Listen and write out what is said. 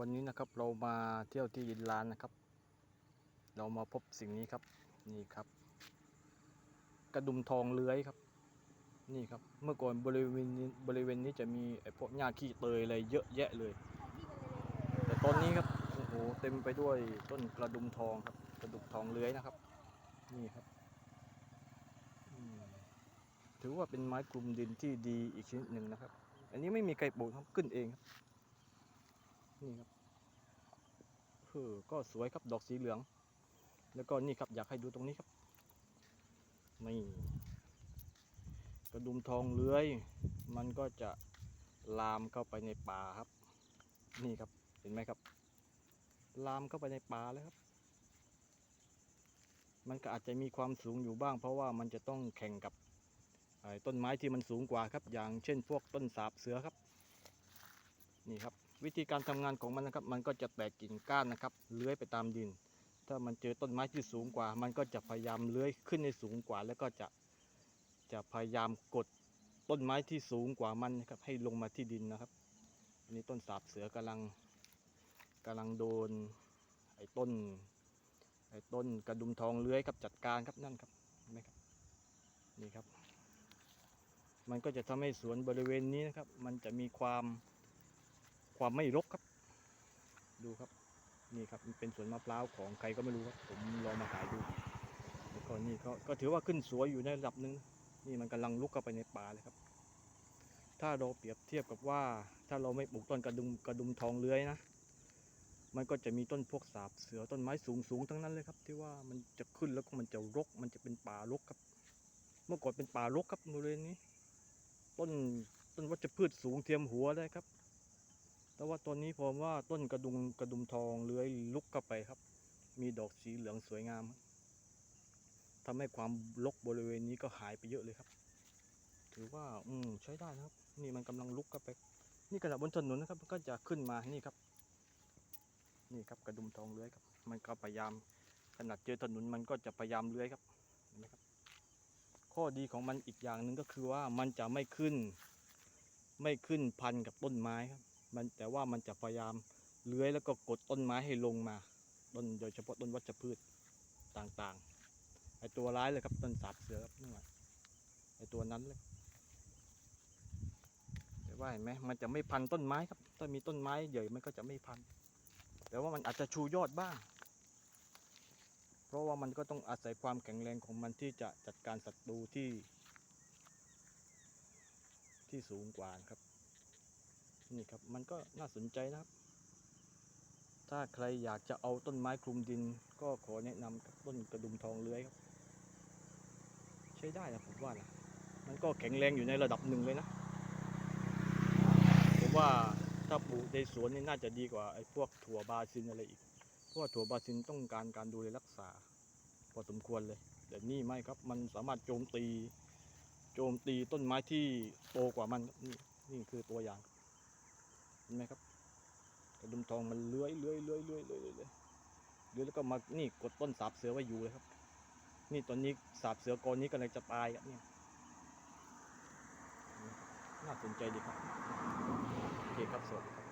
วันนี้นะครับเรามาเที่ยวที่ยินลานนะครับ เรามาพบสิ่งนี้ครับนี่ครับ กระดุมทองเลื้อยครับ นี่ครับเมื่อก่อนบริเวณนี้บริเวณนี้จะมีไอ้พวกหญ้าขี้เตยอะไรเยอะแยะเลย แต่ตอนนี้ครับโอ้โหเต็มไปด้วยต้นกระดุมทองครับ กระดุมทองเลื้อยนะครับ นี่ครับถือว่าเป็นไม้คลุมดินที่ดีอีกชนิดหนึ่งนะครับ อันนี้ไม่มีใครปลูกครับขึ้นเองครับ นี่ครับเออก็สวยครับดอกสีเหลือง แล้วก็นี่ครับอยากให้ดูตรงนี้ครับนี่กระดุมทองเลื้อย มันก็จะลามเข้าไปในป่าครับ นี่ครับเห็นไหมครับ ลามเข้าไปในป่าแล้วครับ มันก็อาจจะมีความสูงอยู่บ้าง เพราะว่ามันจะต้องแข่งกับต้นไม้ที่มันสูงกว่าครับ อย่างเช่นพวกต้นสาบเสือครับ นี่ครับ วิธีการทำงานของมันนะครับ มันก็จะแตกกิ่งก้านนะครับ เลื้อยไปตามดิน ถ้ามันเจอต้นไม้ที่สูงกว่า มันก็จะพยายามเลื้อยขึ้นในสูงกว่า แล้วก็จะจะพยายามกดต้นไม้ที่สูงกว่ามันนะครับ ให้ลงมาที่ดินนะครับ อันนี้ต้นสาบเสือกำลังกำลังโดนไอ้ต้นไอ้ต้นกระดุมทองเลื้อยครับจัดการครับนั่นครับเห็นไหมครับนี่ครับ มันก็จะทำให้สวนบริเวณนี้นะครับ มันจะมีความ ความไม่รกครับ ดูครับ นี่ครับมันเป็นสวนมะพร้าวของใครก็ไม่รู้ครับผมลองมาถ่ายดูแล้วก็นี่ก็ก็ถือว่าขึ้นสวยอยู่ในระดับหนึ่งนี่มันกำลังลุกเข้าไปในป่าเลยครับ ถ้าเราเปรียบเทียบกับว่า ถ้าเราไม่ปลูกต้นกระดุมกระดุมทองเลื้อยนะมันก็จะมีต้นพวกสาบเสือต้นไม้สูงสูงๆทั้งนั้นเลยครับ ที่ว่ามันจะขึ้นแล้วก็มันจะรก มันจะเป็นป่ารกครับ เมื่อก่อนเป็นป่ารกครับบริเวณนี้ ต้นต้นวัชพืชสูงเทียมหัวได้ครับ แต่ว่าตอนนี้ผมว่าต้นกระดุมกระดุมทองเลื้อยลุกเข้าไปครับ มีดอกสีเหลืองสวยงามทำให้ความรกบริเวณนี้ก็หายไปเยอะเลยครับ ถือว่าอืมใช้ได้นะครับ นี่มันกำลังลุกเข้าไป นี่ขณะบนถนนนะครับก็จะขึ้นมานี่ครับ นี่ครับกระดุมทองเลื้อยครับ มันก็พยายามขนาดเจอถนนมันก็จะพยายามเลื้อยครับเห็นไหมครับ ข้อดีของมันอีกอย่างหนึ่งก็คือว่ามันจะไม่ขึ้น ไม่ขึ้นพันกับต้นไม้ครับ มันแต่ว่ามันจะพยายามเลื้อยแล้วก็กดต้นไม้ให้ลงมาต้นโดยเฉพาะต้นวัชพืชต่างๆไอตัวร้ายเลยครับต้นสาบเสือครับนี่นไอตัวนั้นเลยแต่ว่าเห็นไหมมันจะไม่พันต้นไม้ครับถ้ามีต้นไม้ใหญ่มันก็จะไม่พัน แต่ว่ามันอาจจะชูยอดบ้าง เพราะว่ามันก็ต้องอาศัยความแข็งแรงของมันที่จะจัดการศัตรูที่ ที่สูงกว่าครับ นี่ครับมันก็น่าสนใจนะครับ ถ้าใครอยากจะเอาต้นไม้คลุมดิน ก็ขอแนะนำกับต้นกระดุมทองเลื้อยครับ ใช้ได้นะผมว่านะมันก็แข็งแรงอยู่ในระดับหนึ่งเลยนะผมว่าถ้าปลูกในสวนนี่น่าจะดีกว่าไอ้พวกถั่วบาซินอะไรอีกเพราะว่าถั่วบาซินต้องการการดูแลรักษา พอสมควรเลยแต่นี่ไม่ครับมันสามารถโจมตี โจมตีต้นไม้ที่โตกว่ามันนี่นี่คือตัวอย่าง เห็นไหมครับ กระดุมทองมันเลื้อยเลื้อยเลื้อยเลื้อยเลื้อยเลื้อยเลื้อยแล้วก็มานี่กดต้นสาบเสือไว้อยู่เลยครับ นี่ตอนนี้สาบเสือกรนี้กำลังจะตายครับเนี่ยน่าสนใจดีครับโอเคครับสวัสดีครับ